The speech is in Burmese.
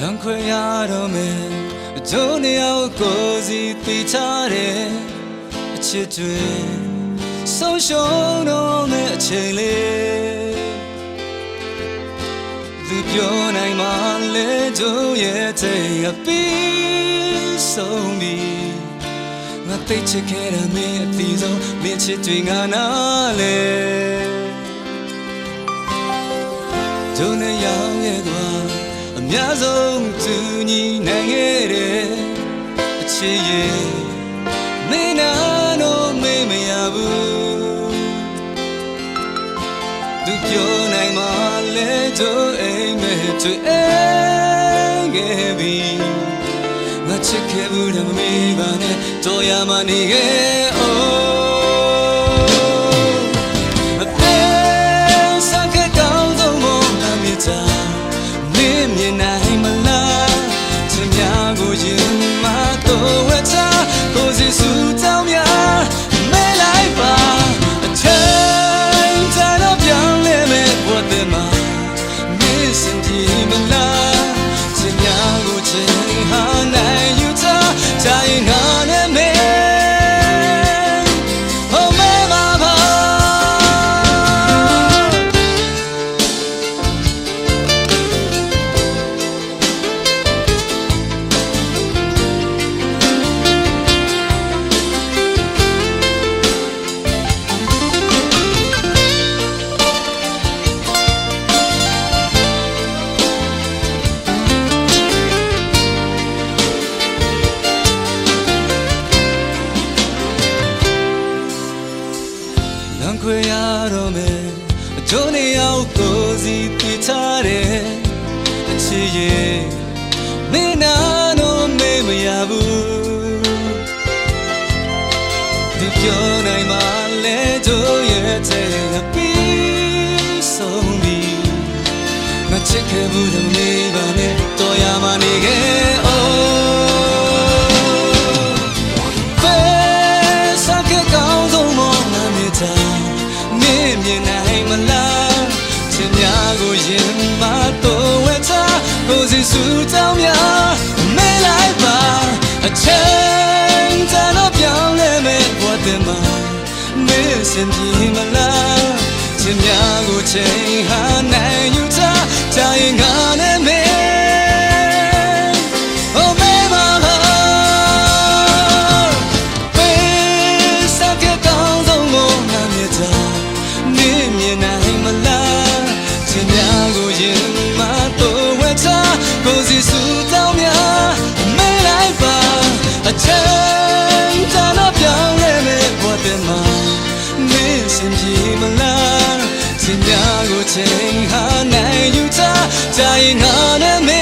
လမ်းခွဲရတော့မယ်အကျိုးနေအောင်ကိုယ်စီသိချတဲ့အချစ်တွေဆုံးရှုံးတော့မယ်အချိန်လေးသူပြောနိုင်မှလဲကျိုးရဲ့ချိန်အပြီးဆုံးပြီငါသိချစ်ခဲ့တဲ့မင်းအသီးဆုံးမင်းချစ်တွေငါနာလေကျိုးနေရောက်ရဲ့သွားအ များဆုံးသူညီနိုင်ခဲ့တဲ့အချစ်ရဲ့မင်းနာတော့မေးမရဘူးသူပြောနိုင်မှလဲကျိုးအိမ်မဲ့တွေ့အိမ်ခဲ့ပြီငါချစ်ခဲ့ဘူးတယ်မမေးပါနဲ့တော်ရမနေခဲ့ oh လမ်းခွေရတော့မယ်အကျိုးနေအောင်ကိုယ်စီပြချတဲ့အချစ်ရဲ့မင်းနာတော့မေးမရဘူးဒီပြောနိုင်မှလဲကျိုးရဲ့တဲ့ပြီးဆုံးပြီမချစ်ခဲ့ဘူးလို့ ကိုစီစုတောင်းများမဲလိုက်ပါအချိန်တန်တော့ပြောင်းလဲမဲ့ဘဝတည်းမှာမင်းစင်ပြေမလားချင်များကိုချိန်ဟာနိုင်ယူတာတိုင်းငါနဲ့မင်း Oh baby ပေးစကားကောင်းဆုံးမနာမြတ်တာမင်းမြင်နိုင်မလားချင်များကိုရင် ချင်